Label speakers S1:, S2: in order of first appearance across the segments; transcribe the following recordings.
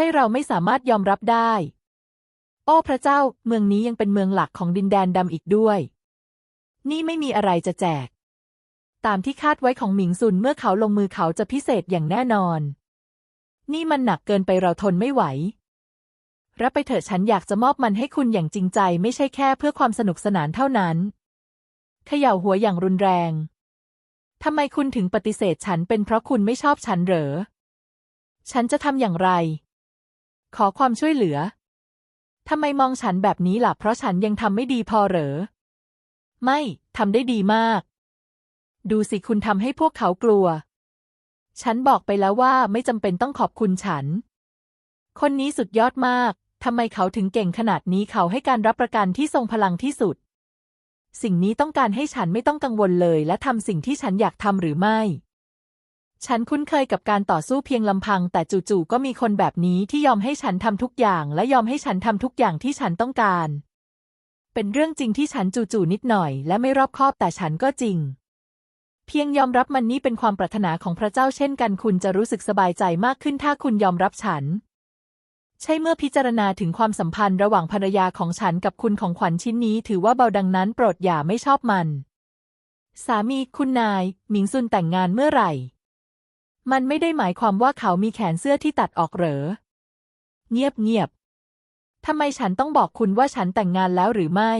S1: ช่เราไม่สามารถยอมรับได้ โอ้พระเจ้า เมืองนี้ยังเป็นเมืองหลักของดินแดนดำอีกด้วย นี่ไม่มีอะไรจะแจก ตามที่คาดไว้ของหมิงซุนเมื่อเขาลงมือเขาจะพิเศษอย่างแน่นอน นี่มันหนักเกินไปเราทนไม่ไหว รับไปเถอะฉันอยากจะมอบมันให้คุณอย่างจริงใจ ไม่ใช่แค่เพื่อความสนุกสนานเท่านั้นเขย่าหัวอย่างรุนแรงทำไมคุณถึงปฏิเสธฉันเป็นเพราะคุณไม่ชอบฉันเหรอ ฉันจะทำอย่างไร ขอความช่วยเหลือ ทำไมมองฉันแบบนี้ล่ะ เพราะฉันยังทำไม่ดีพอเหรอ ไม่ ทำได้ดีมาก ดูสิคุณทำให้พวกเขากลัว ฉันบอกไปแล้วว่าไม่จำเป็นต้องขอบคุณฉัน คนนี้สุดยอดมาก ทำไมเขาถึงเก่งขนาดนี้เขาให้การรับประกันที่ทรงพลังที่สุด สิ่งนี้ต้องการให้ฉันไม่ต้องกังวลเลย และทำสิ่งที่ฉันอยากทำหรือไม่ ฉันคุ้นเคยกับการต่อสู้เพียงลำพัง แต่จู่ๆก็มีคนแบบนี้ที่ยอมให้ฉันทำทุกอย่าง และยอมให้ฉันทำทุกอย่างที่ฉันต้องการ เป็นเรื่องจริงที่ฉันจู่ๆนิดหน่อย และไม่รอบคอบแต่ฉันก็จริง เพียงยอมรับมันนี่เป็นความปรารถนาของพระเจ้าเช่นกันคุณจะรู้สึกสบายใจมากขึ้นถ้าคุณยอมรับฉัน ใช่เมื่อพิจารณาถึงความสัมพันธ์ระหว่างภรรยาของฉันกับคุณของขวัญชิ้นนี้ ถือว่าเบาดังนั้น โปรดอย่าไม่ชอบมัน สามีคุณนาย หมิงซุนแต่งงานเมื่อไหร่ มันไม่ได้หมายความว่าเขามีแขนเสื้อที่ตัดออกเหรอ เงียบเงียบทำไมฉันต้องบอกคุณว่าฉันแต่งงานแล้วหรือไม่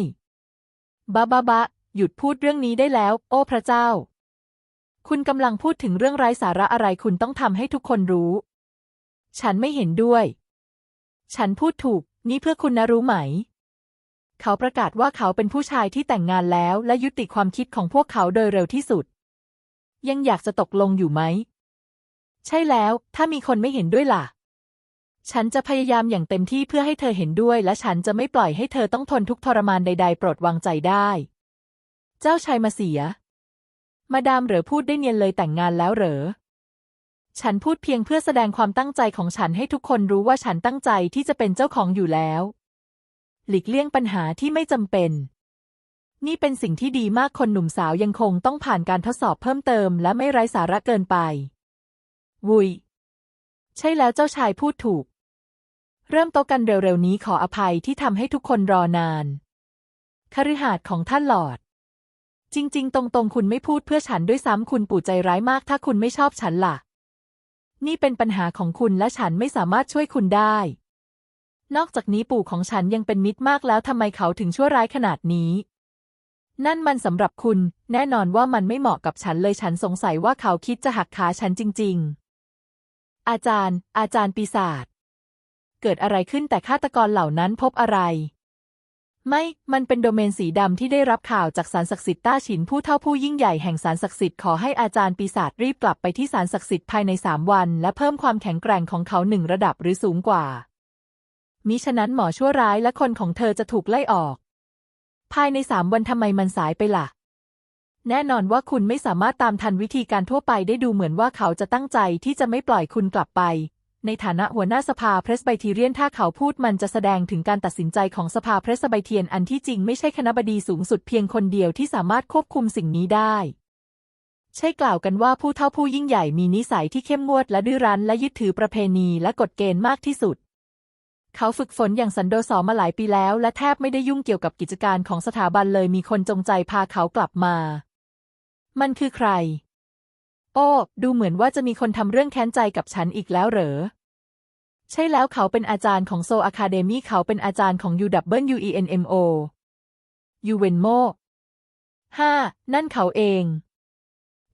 S1: บะบะบะหยุดพูดเรื่องนี้ได้แล้ว โอ้พระเจ้า คุณกำลังพูดถึงเรื่องไร้สาระอะไรคุณต้องทำให้ทุกคนรู้ ฉันไม่เห็นด้วย ฉันพูดถูก นี่เพื่อคุณนะรู้ไหม เขาประกาศว่าเขาเป็นผู้ชายที่แต่งงานแล้วและยุติความคิดของพวกเขาโดยเร็วที่สุด ยังอยากจะตกลงอยู่ไหม ใช่แล้ว ถ้ามีคนไม่เห็นด้วยล่ะ ฉันจะพยายามอย่างเต็มที่เพื่อให้เธอเห็นด้วย และฉันจะไม่ปล่อยให้เธอต้องทนทุกทรมานใด ๆ โปรดวางใจได้ เจ้าชายมาเสีย มาดามเหรอพูดได้เนียนเลยแต่งงานแล้วเหรอ ฉันพูดเพียงเพื่อแสดงความตั้งใจของฉันให้ทุกคนรู้ว่าฉันตั้งใจที่จะเป็นเจ้าของอยู่แล้ว หลีกเลี่ยงปัญหาที่ไม่จำเป็นนี่เป็นสิ่งที่ดีมากคนหนุ่มสาวยังคงต้องผ่านการทดสอบเพิ่มเติมและไม่ไร้สาระเกินไป วุย ใช่แล้วเจ้าชายพูดถูก เริ่มโต๊ะกันเร็วๆนี้ขออภัยที่ทำให้ทุกคนรอนาน คฤหาสน์ของท่านหลอด จริง ๆ ตรงๆ คุณไม่พูดเพื่อฉันด้วยซ้ำคุณปู่ใจร้ายมาก ถ้าคุณไม่ชอบฉันล่ะ นี่เป็นปัญหาของคุณและฉันไม่สามารถช่วยคุณได้ นอกจากนี้ปู่ของฉันยังเป็นมิตรมากแล้วทำไมเขาถึงชั่วร้ายขนาดนี้นั่นมันสำหรับคุณ แน่นอนว่ามันไม่เหมาะกับฉันเลยฉันสงสัยว่าเขาคิดจะหักขาฉันจริงๆ อาจารย์ อาจารย์ปีศาจ เกิดอะไรขึ้นแต่ฆาตกรเหล่านั้นพบอะไร ไม่ มันเป็นโดเมนสีดำที่ได้รับข่าวจากสารศักดิ์สิทธิ์ต้าฉินผู้เท่าผู้ยิ่งใหญ่แห่งสารศักดิ์สิทธิ์ขอให้อาจารย์ปีศาจรีบกลับไปที่สารศักดิ์สิทธิ์ภายในสามวัน และเพิ่มความแข็งแกร่งของเขาหนึ่งระดับหรือสูงกว่า มิฉะนั้นหมอชั่วร้ายและคนของเธอจะถูกไล่ออก ภายในสามวันทำไมมันสายไปล่ะ แน่นอนว่าคุณไม่สามารถตามทันวิธีการทั่วไปได้ดูเหมือนว่าเขาจะตั้งใจที่จะไม่ปล่อยคุณกลับไป ในฐานะหัวหน้าสภาเพรสไบทีเรียนถ้าเขาพูดมันจะแสดงถึงการตัดสินใจของสภาเพรสไบเทียนอันที่จริงไม่ใช่คณะบดีสูงสุดเพียงคนเดียวที่สามารถควบคุมสิ่งนี้ได้ ใช่กล่าวกันว่าผู้เท่าผู้ยิ่งใหญ่มีนิสัยที่เข้มงวดและดื้อรั้นและยึดถือประเพณีและกฎเกณฑ์มากที่สุดเขาฝึกฝนอย่างสันโดษมาหลายปีแล้ว และแทบไม่ได้ยุ่งเกี่ยวกับกิจการของสถาบันเลยมีคนจงใจพาเขากลับมา มันคือใคร โอ้ ดูเหมือนว่าจะมีคนทำเรื่องแค้นใจกับฉันอีกแล้วเหรอ ใช่แล้วเขาเป็นอาจารย์ของโซอะคาเดมี่เขาเป็นอาจารย์ของ UWENMO ยูเวนโมห้านั่นเขาเอง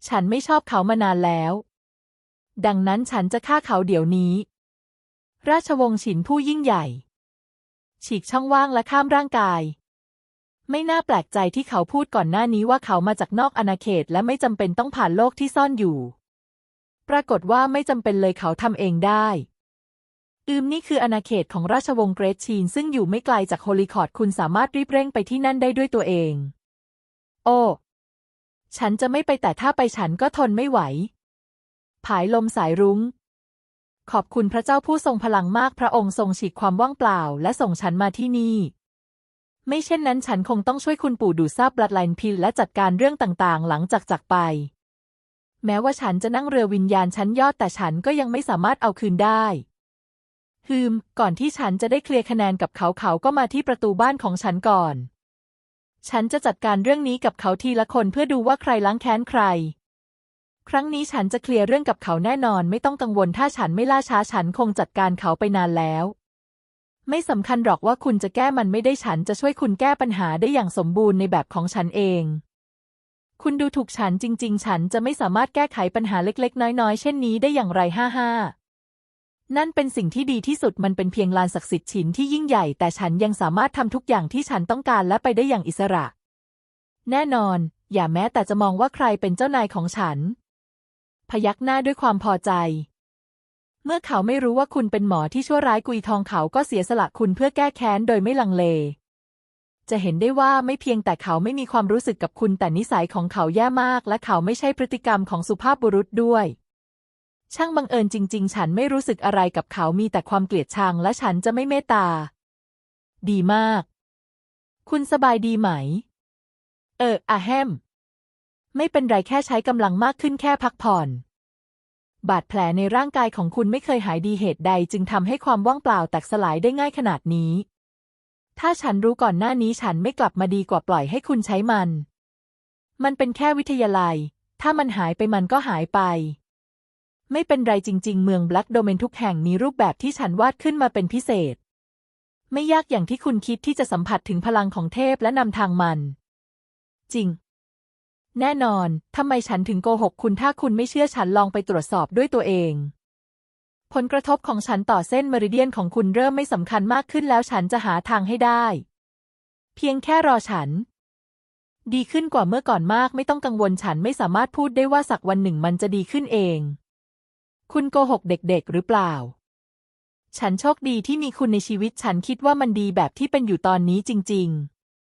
S1: ฉันไม่ชอบเขามานานแล้ว ดังนั้นฉันจะฆ่าเขาเดี๋ยวนี้ ราชวงศ์ฉินผู้ยิ่งใหญ่ ฉีกช่องว่างและข้ามร่างกาย ไม่น่าแปลกใจที่เขาพูดก่อนหน้านี้ว่าเขามาจากนอกอาณาเขต และไม่จำเป็นต้องผ่านโลกที่ซ่อนอยู่ ปรากฏว่าไม่จำเป็นเลยเขาทำเองได้ อืมนี่คืออาณาเขตของราชวงศ์เกรทชีน ซึ่งอยู่ไม่ไกลจากโฮลิคอร์ดคุณสามารถรีบเร่งไปที่นั่นได้ด้วยตัวเอง โอ้ฉันจะไม่ไปแต่ถ้าไปฉันก็ทนไม่ไหว ผายลมสายรุง้ง ขอบคุณพระเจ้าผู้ทรงพลังมากพระองค์ทรงฉีกความว่างเปล่า และส่งฉันมาที่นี่ ไม่เช่นนั้นฉันคงต้องช่วยคุณปู่ดูซาบบลัดไลน์พิลและจัดการเรื่องต่างๆ หลังจากจากไป แม้ว่าฉันจะนั่งเรือวิญญาณชั้นยอดแต่ฉันก็ยังไม่สามารถเอาคืนได้ฮึมก่อนที่ฉันจะได้เคลียร์คะแนนกับเขาเขาก็มาที่ประตูบ้านของฉันก่อน ฉันจะจัดการเรื่องนี้กับเขาทีละคนเพื่อดูว่าใครล้างแค้นใคร ครั้งนี้ฉันจะเคลียร์เรื่องกับเขาแน่นอนไม่ต้องกังวลถ้าฉันไม่ล่าช้าฉันคงจัดการเขาไปนานแล้ว ไม่สำคัญหรอกว่าคุณจะแก้มันไม่ได้ฉันจะช่วยคุณแก้ปัญหาได้อย่างสมบูรณ์ในแบบของฉันเอง คุณดูถูกฉันจริง ๆ ฉันจะไม่สามารถแก้ไขปัญหาเล็กๆ น้อยๆ เช่นนี้ได้อย่างไรห้าห้านั่นเป็นสิ่งที่ดีที่สุดมันเป็นเพียงลานศักดิ์สิทธิ์ฉินที่ยิ่งใหญ่แต่ฉันยังสามารถทำทุกอย่างที่ฉันต้องการและไปได้อย่างอิสระ แน่นอน อย่าแม้แต่จะมองว่าใครเป็นเจ้านายของฉัน พยักหน้าด้วยความพอใจ เมื่อเขาไม่รู้ว่าคุณเป็นหมอที่ชั่วร้ายกุยทองเขาก็เสียสละคุณเพื่อแก้แค้นโดยไม่ลังเล จะเห็นได้ว่าไม่เพียงแต่เขาไม่มีความรู้สึกกับคุณแต่นิสัยของเขาแย่มาก และเขาไม่ใช่พฤติกรรมของสุภาพบุรุษด้วย ช่างบังเอิญจริง ๆ ฉันไม่รู้สึกอะไรกับเขามีแต่ความเกลียดชังและฉันจะไม่เมตตา ดีมาก คุณสบายดีไหม เอออะแฮม ไม่เป็นไรแค่ใช้กำลังมากขึ้นแค่พักผ่อน บาดแผลในร่างกายของคุณไม่เคยหายดีเหตุใด จึงทำให้ความว่างเปล่าแตกสลายได้ง่ายขนาดนี้ ถ้าฉันรู้ก่อนหน้านี้ฉันไม่กลับมาดีกว่าปล่อยให้คุณใช้มัน มันเป็นแค่วิทยาลัย ถ้ามันหายไปมันก็หายไป ไม่เป็นไรจริง ๆ เมืองบล็กโดเมนทุกแห่งมีรูปแบบที่ฉันวาดขึ้นมาเป็นพิเศษ ไม่ยากอย่างที่คุณคิดที่จะสัมผัสถึงพลังของเทพและนำทางมัน จริง แน่นอน ทำไมฉันถึงโกหกคุณถ้าคุณไม่เชื่อฉันลองไปตรวจสอบด้วยตัวเอง ผลกระทบของฉันต่อเส้นเมริเดียนของคุณเริ่มไม่สำคัญมากขึ้นแล้วฉันจะหาทางให้ได้ เพียงแค่รอฉัน ดีขึ้นกว่าเมื่อก่อนมากไม่ต้องกังวลฉันไม่สามารถพูดได้ว่าสักวันหนึ่งมันจะดีขึ้นเอง คุณโกหกเด็กๆ หรือเปล่า ฉันโชคดีที่มีคุณในชีวิตฉันคิดว่ามันดีแบบที่เป็นอยู่ตอนนี้จริง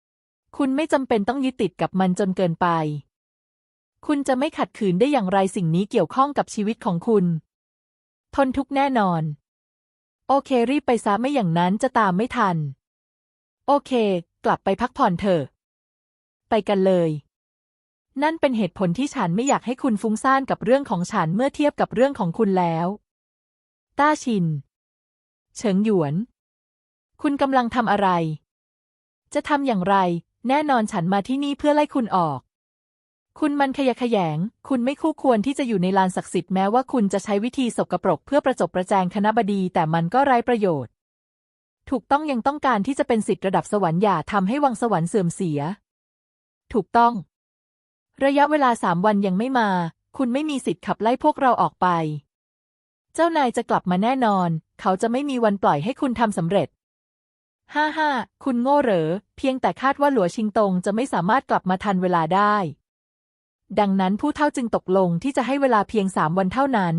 S1: ๆ คุณไม่จำเป็นต้องยึดติดกับมันจนเกินไป คุณจะไม่ขัดขืนได้อย่างไรสิ่งนี้เกี่ยวข้องกับชีวิตของคุณ ทนทุกแน่นอน โอเครีบไปซะไม่อย่างนั้นจะตามไม่ทัน โอเค กลับไปพักผ่อนเถอะ ไปกันเลย นั่นเป็นเหตุผลที่ฉันไม่อยากให้คุณฟุ้งซ่านกับเรื่องของฉันเมื่อเทียบกับเรื่องของคุณแล้ว ต้าชิน เฉิงหยวน คุณกำลังทำอะไร จะทำอย่างไร แน่นอนฉันมาที่นี่เพื่อไล่คุณออก คุณมันขยะแขยง คุณไม่คู่ควรที่จะอยู่ในลานศักดิ์สิทธิ์แม้ว่าคุณจะใช้วิธีสกรปรกเพื่อประจบประแจงคณะบดี แต่มันก็ไร้ประโยชน์ ถูกต้องยังต้องการที่จะเป็นสิทธิ์ระดับสวรรค์อย่าทำให้วังสวรรค์เสื่อมเสีย ถูกต้อง ระยะเวลาสามวันยังไม่มา คุณไม่มีสิทธิ์ขับไล่พวกเราออกไป เจ้านายจะกลับมาแน่นอน เขาจะไม่มีวันปล่อยให้คุณทำสำเร็จห้าห้าคุณโง่เหรอ เพียงแต่คาดว่าหลัวชิงตงจะไม่สามารถกลับมาทันเวลาได้ ดังนั้นผู้เท่าจึงตกลงที่จะให้เวลาเพียงสามวันเท่านั้น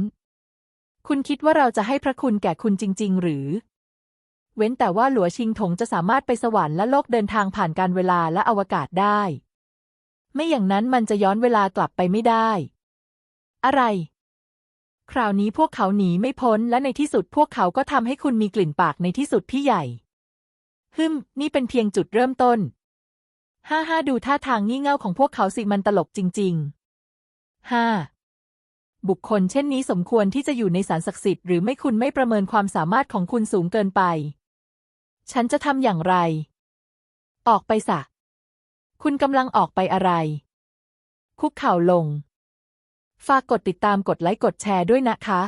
S1: คุณคิดว่าเราจะให้พระคุณแก่คุณจริง ๆ หรือ เว้นแต่ว่าหลัวชิงถงจะสามารถไปสวรรค์และโลกเดินทางผ่านการเวลาและอวกาศได้ ไม่อย่างนั้นมันจะย้อนเวลากลับไปไม่ได้ อะไร คราวนี้พวกเขาหนีไม่พ้นและในที่สุดพวกเขาก็ทำให้คุณมีกลิ่นปากในที่สุดพี่ใหญ่ฮึมนี่เป็นเพียงจุดเริ่มต้น ห้าห้าดูท่าทางงี่เง่าของพวกเขาสิมันตลกจริงๆห้าบุคคลเช่นนี้สมควรที่จะอยู่ในสารศักดิ์สิทธิ์หรือไม่คุณไม่ประเมินความสามารถของคุณสูงเกินไป ฉันจะทำอย่างไร ออกไปสะ คุณกำลังออกไปอะไร คุกเข่าลง ฝากกดติดตามกดไลค์กดแชร์ด้วยนะคะ